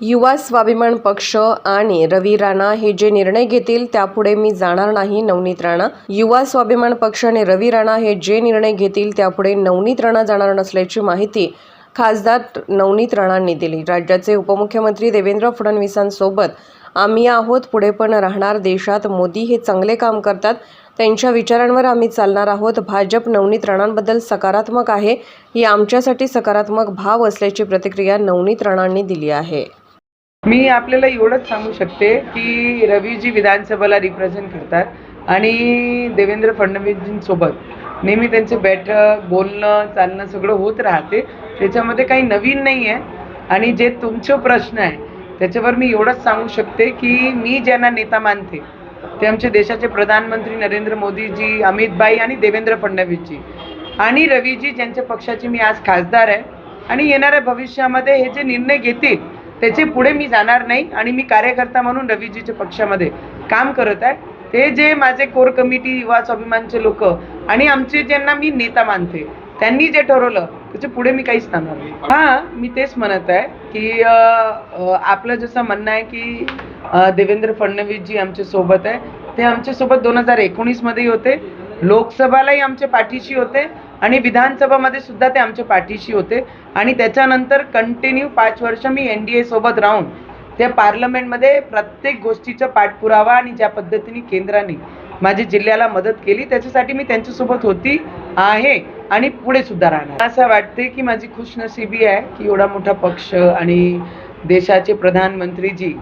युवा स्वाभिमान पक्ष आणि रवी राणा हे जे निर्णय घेतील त्यापुढे मी जाणार नाही नवनीत राणा. युवा स्वाभिमान पक्ष आणि रवी राणा हे जे निर्णय घेतील त्यापुढे नवनीत राणा जाणार नसल्याची माहिती खासदार नवनीत राणांनी दिली. राज्याचे उपमुख्यमंत्री देवेंद्र फडणवीसांसोबत आम्ही आहोत पुढे पण राहणार देशात. मोदी हे चांगले काम करतात. त्यांच्या विचारांवर आम्ही चालणार आहोत. भाजप नवनीत राणांबद्दल सकारात्मक आहे. ही आमच्यासाठी सकारात्मक भाव असल्याची प्रतिक्रिया नवनीत राणांनी दिली आहे. मी आपल्याला एवढंच सांगू शकते की रवीजी विधानसभेला रिप्रेझेंट करतात आणि देवेंद्र फडणवीसजींसोबत नेहमी त्यांचं बैठक बोलणं चालणं सगळं होत राहते. त्याच्यामध्ये काही नवीन नाही आहे आणि जे तुमचे प्रश्न आहे त्याच्यावर मी एवढंच सांगू शकते की मी ज्यांना नेता मानते ते आमचे देशाचे प्रधानमंत्री नरेंद्र मोदीजी अमितबाई आणि देवेंद्र फडणवीसजी. आणि रवीजी ज्यांच्या पक्षाची मी आज खासदार आहे. आणि येणाऱ्या भविष्यामध्ये हे जे निर्णय घेतील त्याचे पुढे मी जाणार नाही आणि मी कार्यकर्ता म्हणून रवीजीच्या पक्षामध्ये काम करत आहे. ते जे माझे कोर कमिटी युवा स्वाभिमानचे लोक आणि आमचे ज्यांना मी नेता मानते त्यांनी जे ठरवलं त्याच्या पुढे मी काहीच सांगणार नाही. हां मी तेच म्हणत आहे की आपलं जसं म्हणणं आहे की देवेंद्र फडणवीस जी आमच्यासोबत आहे ते आमच्यासोबत दोन हजार एकोणीसमध्येही होते. लोकसभालाही आमच्या पाठीशी होते आणि विधानसभामध्ये सुद्धा ते आमच्या पाठीशी होते. आणि त्याच्यानंतर कंटिन्यू पाच वर्ष मी एन डी एसोबत राहून त्या पार्लमेंटमध्ये प्रत्येक गोष्टीचा पाठपुरावा आणि ज्या पद्धतीने केंद्राने माझ्या जिल्ह्याला मदत केली त्याच्यासाठी मी त्यांच्यासोबत होती आहे आणि पुढे सुद्धा राहणार. असं वाटते की माझी खुशनशिबी आहे की एवढा मोठा पक्ष आणि देशाचे प्रधानमंत्रीजी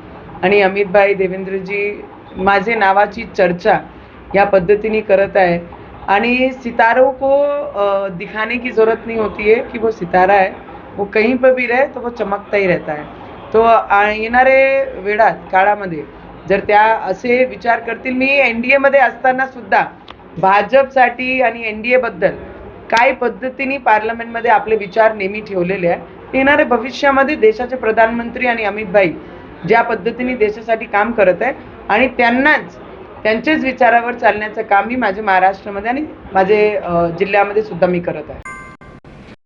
आणि अमितभाई देवेंद्रजी माझे नावाची चर्चा या पद्धतीने करत आहे. आणि सितारों को दिखाने की ज़रूरत नहीं होती है कि वो सितारा है. वो कहीं पर भी रहे तो वो चमकता ही रहता है. तो येणारे वेळात काळामध्ये जर त्या असे विचार करतील मी एन डी एमध्ये असताना सुद्धा भाजपसाठी आणि एन डी एबद्दल काय पद्धतीने पार्लमेंटमध्ये आपले विचार नेहमी ठेवलेले आहे येणाऱ्या भविष्यामध्ये देशाचे प्रधानमंत्री आणि अमित भाई ज्या पद्धतीने देशासाठी काम करत आहे आणि त्यांनाच त्यांच्याच विचारावर चालण्याचं काम मी माझ्या महाराष्ट्रामध्ये आणि माझे जिल्ह्यामध्ये सुद्धा मी करत आहे.